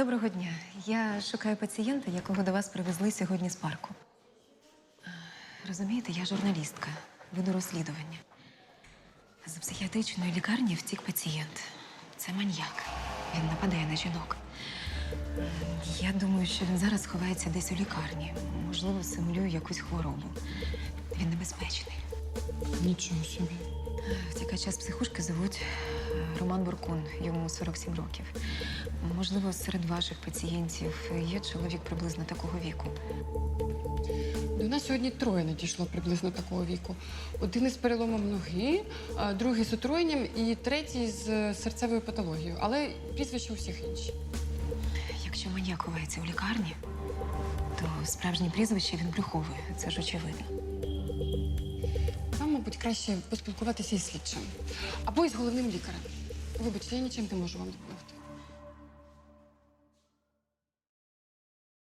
Доброго дня. Я шукаю пацієнта, якого до вас привезли сьогодні з парку. Розумієте, я журналістка, веду розслідування. З психіатричної лікарні втік пацієнт. Це маньяк. Він нападає на жінок. Я думаю, що він зараз ховається десь у лікарні. Можливо, симулює якусь хворобу. Він небезпечний. Нічого собі. Втікача з психушки звуть е, Роман Буркун, йому 47 років. Можливо, серед ваших пацієнтів є чоловік приблизно такого віку. До нас сьогодні троє надійшло приблизно такого віку. Один із переломом ноги, другий з отруєнням і третій з е, серцевою патологією. Але прізвища у всіх інші. Якщо маньяк ховається у лікарні, то справжнє прізвище він приховує. Це ж очевидно. Мабуть, краще поспілкуватися із слідчим або із головним лікарем. Вибачте, я нічим не можу вам допомогти.